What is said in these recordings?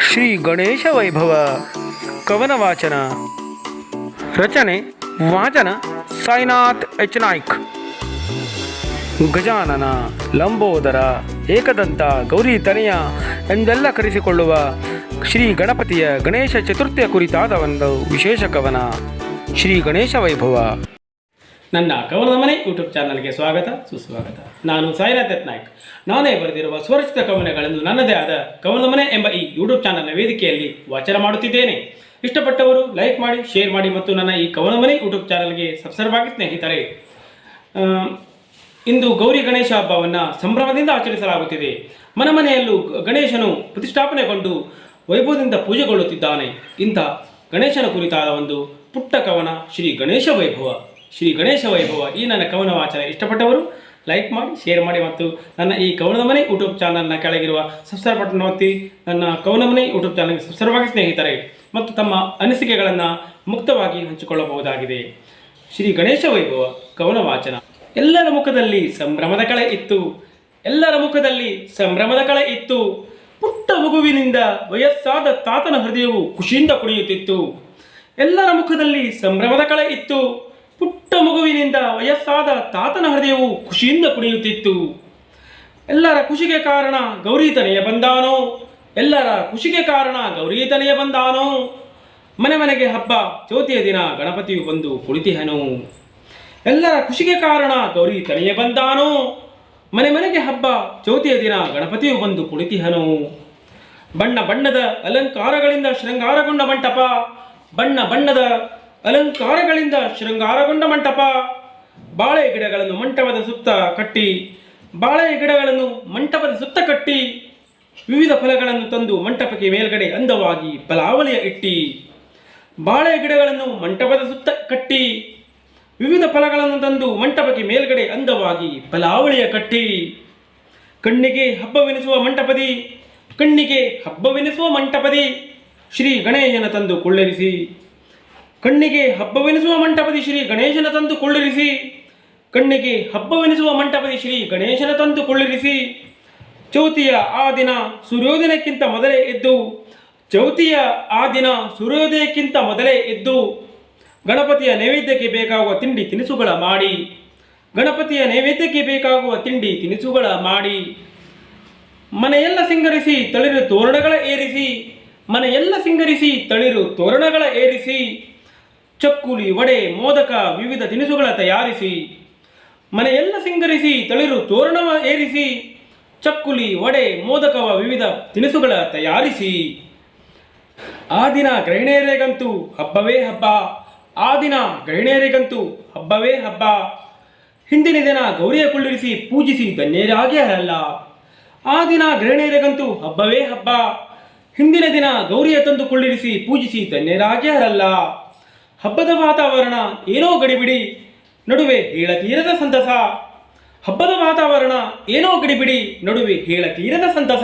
ಶ್ರೀ ಗಣೇಶ ವೈಭವ. ಕವನ ವಾಚನ. ರಚನೆ, ವಾಚನ ಸಾಯಿನಾಥ್ ಎಚ್. ನಾಯ್ಕ್. ಗಜಾನನ, ಲಂಬೋದರ, ಏಕದಂತ, ಗೌರಿ ತನೆಯ ಎಂದೆಲ್ಲ ಕರೆಸಿಕೊಳ್ಳುವ ಶ್ರೀ ಗಣಪತಿಯ ಗಣೇಶ ಚತುರ್ಥಿಯ ಕುರಿತಾದ ಒಂದು ವಿಶೇಷ ಕವನ. ಶ್ರೀ ಗಣೇಶ ವೈಭವ. ನನ್ನ ಕವನದ ಮನೆ ಯೂಟ್ಯೂಬ್ ಚಾನಲ್ಗೆ ಸ್ವಾಗತ, ಸುಸ್ವಾಗತ. ನಾನು ಸಾಯಿನಾಥ್ ನಾಯ್ಕ್ ನಾನೇ ಬರೆದಿರುವ ಸ್ವರಚಿತ ಕವನಗಳನ್ನು ನನ್ನದೇ ಆದ ಕವನದ ಮನೆ ಎಂಬ ಈ ಯೂಟ್ಯೂಬ್ ಚಾನಲ್ನ ವೇದಿಕೆಯಲ್ಲಿ ವಾಚನ ಮಾಡುತ್ತಿದ್ದೇನೆ. ಇಷ್ಟಪಟ್ಟವರು ಲೈಕ್ ಮಾಡಿ, ಶೇರ್ ಮಾಡಿ ಮತ್ತು ನನ್ನ ಈ ಕವನ ಮನೆ ಯೂಟ್ಯೂಬ್ ಚಾನಲ್ಗೆ ಸಬ್ಸ್ಕ್ರೈಬ್ ಆಗಿ ಸ್ನೇಹಿತರೆ ಇಂದು ಗೌರಿ ಗಣೇಶ ಹಬ್ಬವನ್ನು ಸಂಭ್ರಮದಿಂದ ಆಚರಿಸಲಾಗುತ್ತಿದೆ. ಮನಮನೆಯಲ್ಲೂ ಗಣೇಶನು ಪ್ರತಿಷ್ಠಾಪನೆಗೊಂಡು ವೈಭವದಿಂದ ಪೂಜೆಗೊಳ್ಳುತ್ತಿದ್ದಾನೆ. ಇಂಥ ಗಣೇಶನ ಕುರಿತಾದ ಒಂದು ಪುಟ್ಟ ಕವನ ಶ್ರೀ ಗಣೇಶ ವೈಭವ. ಶ್ರೀ ಗಣೇಶ ವೈಭವ. ಈ ನನ್ನ ಕವನ ವಾಚನ ಇಷ್ಟಪಟ್ಟವರು ಲೈಕ್ ಮಾಡಿ ಶೇರ್ ಮಾಡಿ ಮತ್ತು ನನ್ನ ಈ ಕವನದ ಮನೆ ಯೂಟ್ಯೂಬ್ ಚಾನಲ್ನ ಕೆಳಗಿರುವ ಸಬ್ಸ್ಕ್ರೈಬ್ ಬಟನ್ ಒತ್ತಿ ನನ್ನ ಕವನ ಮನೆ ಯೂಟ್ಯೂಬ್ ಚಾನಲ್ಗೆ ಸಬ್ಸ್ಕ್ರೈಬ್ ಆಗಿ ಸ್ನೇಹಿತರೆ ಮತ್ತು ತಮ್ಮ ಅನಿಸಿಕೆಗಳನ್ನು ಮುಕ್ತವಾಗಿ ಹಂಚಿಕೊಳ್ಳಬಹುದಾಗಿದೆ. ಶ್ರೀ ಗಣೇಶ ವೈಭವ ಕವನ ವಾಚನ. ಎಲ್ಲರ ಮುಖದಲ್ಲಿ ಸಂಭ್ರಮದ ಕಳೆ ಇತ್ತು. ಎಲ್ಲರ ಮುಖದಲ್ಲಿ ಸಂಭ್ರಮದ ಕಳೆ ಇತ್ತು. ಪುಟ್ಟ ಮಗುವಿನಿಂದ ವಯಸ್ಸಾದ ತಾತನ ಹೃದಯವು ಖುಷಿಯಿಂದ ಕುಣಿಯುತ್ತಿತ್ತು ಎಲ್ಲರ ಮುಖದಲ್ಲಿ ಸಂಭ್ರಮದ ಕಳೆ ಇತ್ತು. ಪುಟ್ಟ ಮಗುವಿನಿಂದ ವಯಸ್ಸಾದ ತಾತನ ಹೃದಯವು ಖುಷಿಯಿಂದ ಕುಣಿಯುತ್ತಿತ್ತು. ಎಲ್ಲರ ಖುಷಿಗೆ ಕಾರಣ ಗೌರೀತನೆಯ ಬಂದಾನೋ? ಎಲ್ಲರ ಖುಷಿಗೆ ಕಾರಣ ಗೌರೀತನೆಯ ಬಂದಾನೋ? ಮನೆ ಮನೆಗೆ ಹಬ್ಬ ಚೌತಿಯ ದಿನ, ಗಣಪತಿಯು ಬಂದು ಕುಳಿತಿಹನು? ಎಲ್ಲರ ಖುಷಿಗೆ ಕಾರಣ ಗೌರಿ ತನೆಯ ಬಂದಾನೋ? ಮನೆ ಮನೆಗೆ ಹಬ್ಬ ಚೌತಿಯ ದಿನ, ಗಣಪತಿಯು ಬಂದು ಕುಳಿತಿಹನು? ಬಣ್ಣ ಬಣ್ಣದ ಅಲಂಕಾರಗಳಿಂದ ಶೃಂಗಾರಗೊಂಡ ಮಂಟಪ, ಬಣ್ಣ ಬಣ್ಣದ ಅಲಂಕಾರಗಳಿಂದ ಶೃಂಗಾರಗೊಂಡ ಮಂಟಪ. ಬಾಳೆ ಗಿಡಗಳನ್ನು ಮಂಟಪದ ಸುತ್ತ ಕಟ್ಟಿ, ಬಾಳೆ ಗಿಡಗಳನ್ನು ಮಂಟಪದ ಸುತ್ತ ಕಟ್ಟಿ, ವಿವಿಧ ಫಲಗಳನ್ನು ತಂದು ಮಂಟಪಕ್ಕೆ ಮೇಲ್ಗಡೆ ಅಂದವಾಗಿ ಫಲಾವಳಿಯ ಇಟ್ಟಿ. ಬಾಳೆ ಗಿಡಗಳನ್ನು ಮಂಟಪದ ಸುತ್ತ ಕಟ್ಟಿ, ವಿವಿಧ ಫಲಗಳನ್ನು ತಂದು ಮಂಟಪಕ್ಕೆ ಮೇಲ್ಗಡೆ ಅಂದವಾಗಿ ಫಲಾವಳಿಯ ಕಟ್ಟಿ. ಕಣ್ಣಿಗೆ ಹಬ್ಬವೆನಿಸುವ ಮಂಟಪದಿ, ಕಣ್ಣಿಗೆ ಹಬ್ಬವೆನಿಸುವ ಮಂಟಪದಿ ಶ್ರೀ ಗಣೇಶನ ತಂದು ಕೊಳ್ಳರಿಸಿ. ಕಣ್ಣಿಗೆ ಹಬ್ಬವೆನಿಸುವ ಮಂಟಪದಿ ಶ್ರೀ ಗಣೇಶನ ತಂದು ಕೊಳ್ಳಿರಿಸಿ. ಕಣ್ಣಿಗೆ ಹಬ್ಬವೆನಿಸುವ ಮಂಟಪದಿ ಶ್ರೀ ಗಣೇಶನ ತಂದು ಕೊಳ್ಳಿರಿಸಿ. ಚೌತಿಯ ಆ ದಿನ ಸೂರ್ಯೋದಯಕ್ಕಿಂತ ಮೊದಲೇ ಎದ್ದು, ಚೌತಿಯ ಆ ದಿನ ಸೂರ್ಯೋದಯಕ್ಕಿಂತ ಮೊದಲೇ ಎದ್ದು, ಗಣಪತಿಯ ನೈವೇದ್ಯಕ್ಕೆ ಬೇಕಾಗುವ ತಿಂಡಿ ತಿನಿಸುಗಳ ಮಾಡಿ. ಗಣಪತಿಯ ನೈವೇದ್ಯಕ್ಕೆ ಬೇಕಾಗುವ ತಿಂಡಿ ತಿನಿಸುಗಳ ಮಾಡಿ. ಮನೆಯೆಲ್ಲ ಸಿಂಗರಿಸಿ, ತಳಿರು ತೋರಣಗಳ ಏರಿಸಿ. ಮನೆಯೆಲ್ಲ ಸಿಂಗರಿಸಿ, ತಳಿರು ತೋರಣಗಳ ಏರಿಸಿ. ಚಕ್ಕುಲಿ, ವಡೆ, ಮೋದಕ ವಿವಿಧ ತಿನಿಸುಗಳ ತಯಾರಿಸಿ, ಮನೆಯೆಲ್ಲ ಸಿಂಗರಿಸಿ, ತಳಿರು ತೋರಣವ ಏರಿಸಿ, ಚಕ್ಕುಲಿ, ವಡೆ, ಮೋದಕವ ವಿವಿಧ ತಿನಿಸುಗಳ ತಯಾರಿಸಿ. ಆ ದಿನ ಗೃಹಿಣಿಯರಿಗಂತೂ ಹಬ್ಬವೇ ಹಬ್ಬ. ಆ ದಿನ ಗೃಹಿಣಿಯರಿಗಂತೂ ಹಬ್ಬವೇ ಹಬ್ಬ. ಹಿಂದಿನ ದಿನ ಗೌರಿಯ ಕುಳ್ಳಿರಿಸಿ ಪೂಜಿಸಿ ಧನ್ಯರಾಗಿ ಅಲ್ಲ ಆ ದಿನ ಗೃಹಿಣಿಯರಿಗಂತೂ ಹಬ್ಬವೇ ಹಬ್ಬ. ಹಿಂದಿನ ದಿನ ಗೌರಿಯ ತಂದು ಕುಳ್ಳಿರಿಸಿ ಪೂಜಿಸಿ ಧನ್ಯರಾಗಿ ಹರಲ್ಲ ಹಬ್ಬದ ವಾತಾವರಣ ಏನೋ ಗಡಿಬಿಡಿ. ನಡುವೆ ಹೇಳತೀರದ ಸಂತಸ. ಹಬ್ಬದ ವಾತಾವರಣ ಏನೋ ಗಡಿಬಿಡಿ. ನಡುವೆ ಹೇಳತೀರದ ಸಂತಸ.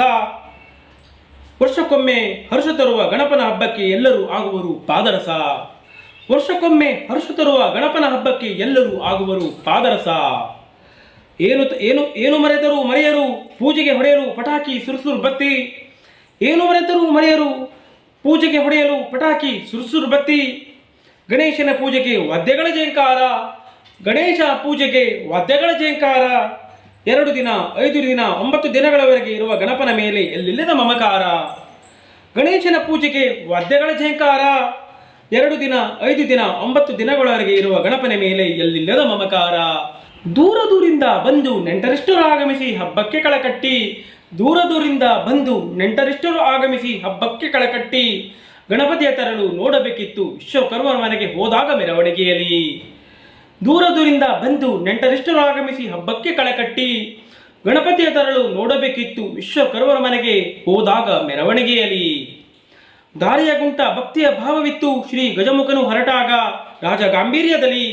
ವರ್ಷಕ್ಕೊಮ್ಮೆ ಹರ್ಷ ತರುವ ಗಣಪನ ಹಬ್ಬಕ್ಕೆ ಎಲ್ಲರೂ ಆಗುವರು ಪಾದರಸ. ವರ್ಷಕ್ಕೊಮ್ಮೆ ಹರ್ಷ ತರುವ ಗಣಪನ ಹಬ್ಬಕ್ಕೆ ಎಲ್ಲರೂ ಆಗುವರು ಪಾದರಸ. ಏನು ಏನು ಏನು ಮರೆತರೂ ಮರೆಯರು, ಪೂಜೆಗೆ ಹೊಡೆಯಲು ಪಟಾಕಿ ಸುರುಸುರು ಬತ್ತಿ. ಏನು ಮರೆತರೂ ಮರೆಯರು, ಪೂಜೆಗೆ ಹೊಡೆಯಲು ಪಟಾಕಿ ಸುರುಸುರು ಬತ್ತಿ. ಗಣೇಶನ ಪೂಜೆಗೆ ವದ್ಯಗಳ ಜಯಂಕಾರ, ಗಣೇಶ ಪೂಜೆಗೆ ವದ್ಯಗಳ ಜಯಂಕಾರ. ಎರಡು ದಿನ, ಐದು ದಿನ, ಒಂಬತ್ತು ದಿನಗಳವರೆಗೆ ಇರುವ ಗಣಪನ ಮೇಲೆ ಎಲ್ಲಿಲ್ಲದ ಮಮಕಾರ. ಗಣೇಶನ ಪೂಜೆಗೆ ವದ್ಯಗಳ ಜಯಂಕಾರ. ಎರಡು ದಿನ, ಐದು ದಿನ, ಒಂಬತ್ತು ದಿನಗಳವರೆಗೆ ಇರುವ ಗಣಪನ ಮೇಲೆ ಎಲ್ಲಿಲ್ಲದ ಮಮಕಾರ. ದೂರ ದೂರಿಂದ ಬಂದು ನೆಂಟರಿಷ್ಟರು ಆಗಮಿಸಿ ಹಬ್ಬಕ್ಕೆ ಕಳಕಟ್ಟಿ. ದೂರ ದೂರಿಂದ ಬಂದು ನೆಂಟರಿಷ್ಟರು ಆಗಮಿಸಿ ಹಬ್ಬಕ್ಕೆ ಕಳಕಟ್ಟಿ. ಗಣಪತಿಯ ತರಲು ನೋಡಬೇಕಿತ್ತು ವಿಶ್ವಕರ್ಮರ ಮನೆಗೆ ಹೋದಾಗ ಮೆರವಣಿಗೆಯಲ್ಲಿ. ದೂರ ದೂರಿಂದ ಬಂದು ನೆಂಟರಿಷ್ಟರು ಆಗಮಿಸಿ ಹಬ್ಬಕ್ಕೆ ಕಳೆಕಟ್ಟಿ ಗಣಪತಿಯ ತರಲು ನೋಡಬೇಕಿತ್ತು ವಿಶ್ವಕರ್ಮರ ಮನೆಗೆ ಹೋದಾಗ ಮೆರವಣಿಗೆಯಲ್ಲಿ. ದಾರಿಯ ಗುಂಟ ಭಕ್ತಿಯ ಭಾವವಿತ್ತು ಶ್ರೀ ಗಜಮುಖನು ಹೊರಟಾಗ ರಾಜ ಗಾಂಭೀರ್ಯದಲ್ಲಿ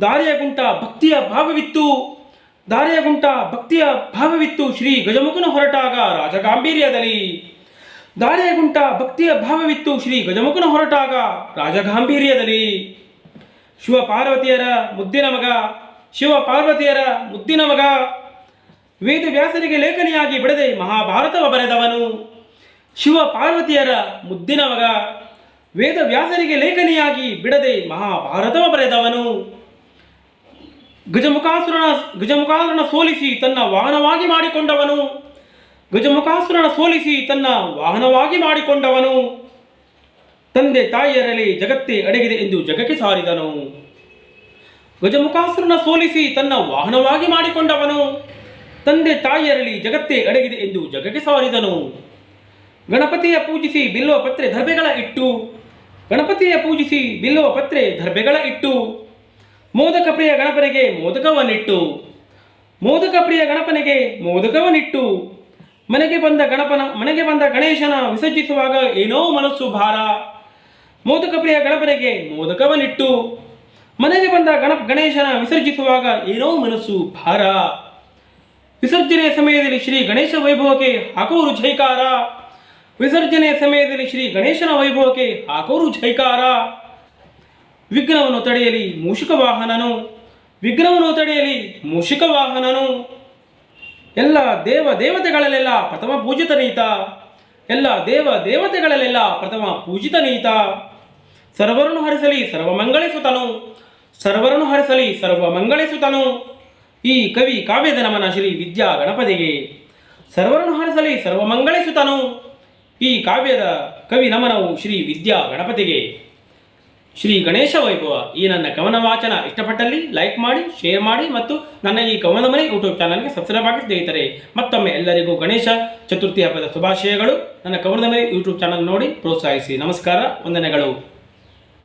ದಾರಿಯ ಗುಂಟ ಭಕ್ತಿಯ ಭಾವವಿತ್ತು, ದಾರಿಯ ಗುಂಟ ಭಕ್ತಿಯ ಭಾವವಿತ್ತು ಶ್ರೀ ಗಜಮುಖನು ಹೊರಟಾಗ ರಾಜ ಗಾಂಭೀರ್ಯದಲ್ಲಿ ದಾರಿಯ ಗುಂಟ ಭಕ್ತಿಯ ಭಾವವಿತ್ತು ಶ್ರೀ ಗಜಮುಖನ ಹೊರಟಾಗ ರಾಜ ಗಾಂಭೀರ್ಯದಲ್ಲಿ ಶಿವ ಪಾರ್ವತಿಯರ ಮುದ್ದಿನ ಮಗ, ಶಿವ ಪಾರ್ವತಿಯರ ಮುದ್ದಿನ ಮಗ ವೇದವ್ಯಾಸರಿಗೆ ಲೇಖನಿಯಾಗಿ ಬಿಡದೆ ಮಹಾಭಾರತವ ಬರೆದವನು. ಶಿವ ಪಾರ್ವತಿಯರ ಮುದ್ದಿನ ಮಗ, ವೇದ ವ್ಯಾಸರಿಗೆ ಲೇಖನಿಯಾಗಿ ಬಿಡದೆ ಮಹಾಭಾರತವ ಬರೆದವನು. ಗಜಮುಖಾಸುರನ ಗಜಮುಖಾಸುರನ ಸೋಲಿಸಿ ತನ್ನ ವಾಹನವಾಗಿ ಮಾಡಿಕೊಂಡವನು. ಗಜಮುಖಾಸುರನ ಸೋಲಿಸಿ ತನ್ನ ವಾಹನವಾಗಿ ಮಾಡಿಕೊಂಡವನು. ತಂದೆ ತಾಯಿಯರಲ್ಲಿ ಜಗತ್ತೇ ಅಡಗಿದೆ ಎಂದು ಜಗಕ್ಕೆ ಸಾರಿದನು. ಗಜಮುಖಾಸುರನ ಸೋಲಿಸಿ ತನ್ನ ವಾಹನವಾಗಿ ಮಾಡಿಕೊಂಡವನು. ತಂದೆ ತಾಯಿಯರಲ್ಲಿ ಜಗತ್ತೇ ಅಡಗಿದೆ ಎಂದು ಜಗಕ್ಕೆ ಸಾರಿದನು. ಗಣಪತಿಯ ಪೂಜಿಸಿ ಬಿಲ್ಲುವ ಪತ್ರೆ ದರ್ಬೆಗಳ ಇಟ್ಟು. ಗಣಪತಿಯ ಪೂಜಿಸಿ ಬಿಲ್ಲುವ ಪತ್ರೆ ದರ್ಬೆಗಳ ಇಟ್ಟು. ಮೋದಕ ಪ್ರಿಯ ಗಣಪನಿಗೆ ಮೋದಕವನ್ನಿಟ್ಟು. ಮೋದಕ ಪ್ರಿಯ ಗಣಪನಿಗೆ ಮೋದಕವನ್ನಿಟ್ಟು. ಮನೆಗೆ ಬಂದ ಗಣಪನ, ಮನೆಗೆ ಬಂದ ಗಣೇಶನ ವಿಸರ್ಜಿಸುವಾಗ ಏನೋ ಮನಸ್ಸು ಭಾರ. ಮೋದಕ ಪ್ರಿಯ ಗಣಪನಿಗೆ ಮೋದಕವನ್ನಿಟ್ಟು, ಮನೆಗೆ ಬಂದ ಗಣ, ಗಣೇಶನ ವಿಸರ್ಜಿಸುವಾಗ ಏನೋ ಮನಸ್ಸು ಭಾರ. ವಿಸರ್ಜನೆ ಸಮಯದಲ್ಲಿ ಶ್ರೀ ಗಣೇಶ ವೈಭವಕ್ಕೆ ಹಾಕೋರು ಜೈಕಾರ. ವಿಸರ್ಜನೆ ಸಮಯದಲ್ಲಿ ಶ್ರೀ ಗಣೇಶನ ವೈಭವಕ್ಕೆ ಹಾಕೋರು ಜೈಕಾರ. ವಿಘ್ನವನ್ನು ತಡೆಯಲಿ ಮೂಷಿಕ ವಾಹನನು, ವಿಘ್ನವನ್ನು ತಡೆಯಲಿ ಮೂಷಿಕ ವಾಹನನು. ಎಲ್ಲ ದೇವ ದೇವತೆಗಳಲ್ಲೆಲ್ಲ ಪ್ರಥಮ ಪೂಜಿತ ನೀತ. ಎಲ್ಲ ದೇವ ದೇವತೆಗಳಲ್ಲೆಲ್ಲ ಪ್ರಥಮ ಪೂಜಿತ ನೀತ. ಸರ್ವರನ್ನು ಹರಿಸಲಿ ಸರ್ವಮಂಗಳಿಸುತ್ತನು ಸರ್ವರನ್ನು ಹರಿಸಲಿ ಸರ್ವಮಂಗಳಿಸುತ್ತನು ಈ ಕವಿ ಕಾವ್ಯದ ನಮನ ಶ್ರೀ ವಿದ್ಯಾ ಗಣಪತಿಗೆ. ಸರ್ವರನ್ನು ಹರಿಸಲಿ ಸರ್ವಮಂಗಳಿಸುತ್ತನು ಈ ಕಾವ್ಯದ ಕವಿ ನಮನವು ಶ್ರೀ ವಿದ್ಯಾ ಗಣಪತಿಗೆ. ಶ್ರೀ ಗಣೇಶ ವೈಭವ. ಈ ನನ್ನ ಕವನ ವಾಚನ ಇಷ್ಟಪಟ್ಟಲ್ಲಿ ಲೈಕ್ ಮಾಡಿ, ಶೇರ್ ಮಾಡಿ ಮತ್ತು ನನ್ನ ಈ ಕವನ ಮನೆ ಯೂಟ್ಯೂಬ್ ಚಾನಲ್ಗೆ ಸಬ್ಸ್ಕ್ರೈಬ್ ಆಗಿ ಸ್ನೇಹಿತರೆ, ಮತ್ತೊಮ್ಮೆ ಎಲ್ಲರಿಗೂ ಗಣೇಶ ಚತುರ್ಥಿ ಹಬ್ಬದ ಶುಭಾಶಯಗಳು. ನನ್ನ ಕವನದ ಮನೆ ಯೂಟ್ಯೂಬ್ ಚಾನಲ್ ನೋಡಿ ಪ್ರೋತ್ಸಾಹಿಸಿ. ನಮಸ್ಕಾರ, ವಂದನೆಗಳು.